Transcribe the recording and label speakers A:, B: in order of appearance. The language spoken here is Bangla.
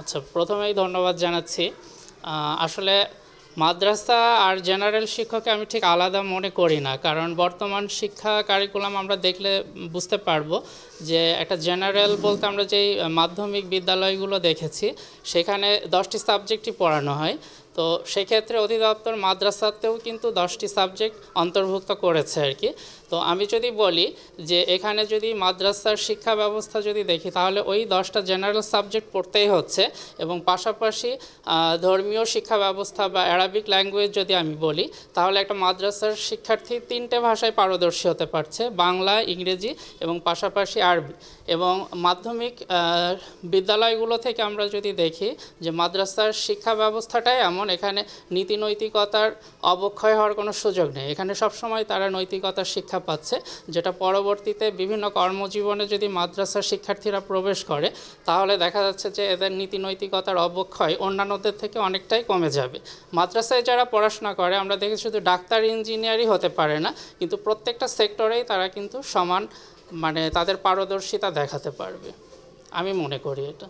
A: আচ্ছা প্রথমেই ধন্যবাদ জানাচ্ছি। আসলে মাদ্রাসা আর জেনারেল শিক্ষককে আমি ঠিক আলাদা মনে করি না, কারণ বর্তমান শিক্ষা কারিকুলাম আমরা দেখলে বুঝতে পারব যে একটা জেনারেল বলতে আমরা যেই মাধ্যমিক বিদ্যালয়গুলো দেখেছি, সেখানে দশটি সাবজেক্টই পড়ানো হয়। তো সেক্ষেত্রে অধিদপ্তর মাদ্রাসাতেও কিন্তু দশটি সাবজেক্ট অন্তর্ভুক্ত করেছে আর কি। তো আমি যদি বলি যে এখানে যদি মাদ্রাসার শিক্ষা ব্যবস্থা যদি দেখি, তাহলে ওই দশটা জেনারেল সাবজেক্ট পড়তেই হচ্ছে এবং পাশাপাশি ধর্মীয় শিক্ষা ব্যবস্থা বা অ্যারাবিক ল্যাঙ্গুয়েজ যদি আমি বলি, তাহলে একটা মাদ্রাসার শিক্ষার্থী তিনটে ভাষায় পারদর্শী হতে পারছে, বাংলা, ইংরেজি এবং পাশাপাশি আরবি। এবং মাধ্যমিক বিদ্যালয়গুলো থেকে আমরা যদি দেখি যে মাদ্রাসার শিক্ষা ব্যবস্থাটাই এমন এখানে নীতি নৈতিকতার অবক্ষয় হওয়ার কোনো সুযোগ নেই। এখানে সবসময় তারা নৈতিকতার শিক্ষা পাচ্ছে। যেটা পরবর্তীতে বিভিন্ন কর্মজীবনে যদি মাদ্রাসার শিক্ষার্থীরা প্রবেশ করে, তাহলে দেখা যাচ্ছে যে এদের নীতি নৈতিকতার অবক্ষয় অন্যান্যদের থেকে অনেকটাই কমে যাবে। মাদ্রাসায় যারা পড়াশোনা করে, আমরা দেখি শুধু ডাক্তার, ইঞ্জিনিয়ারই হতে পারে না, কিন্তু প্রত্যেকটা সেক্টরেই তারা কিন্তু সমান মানে তাদের পারদর্শিতা দেখাতে পারবে। আমি মনে করি এটা।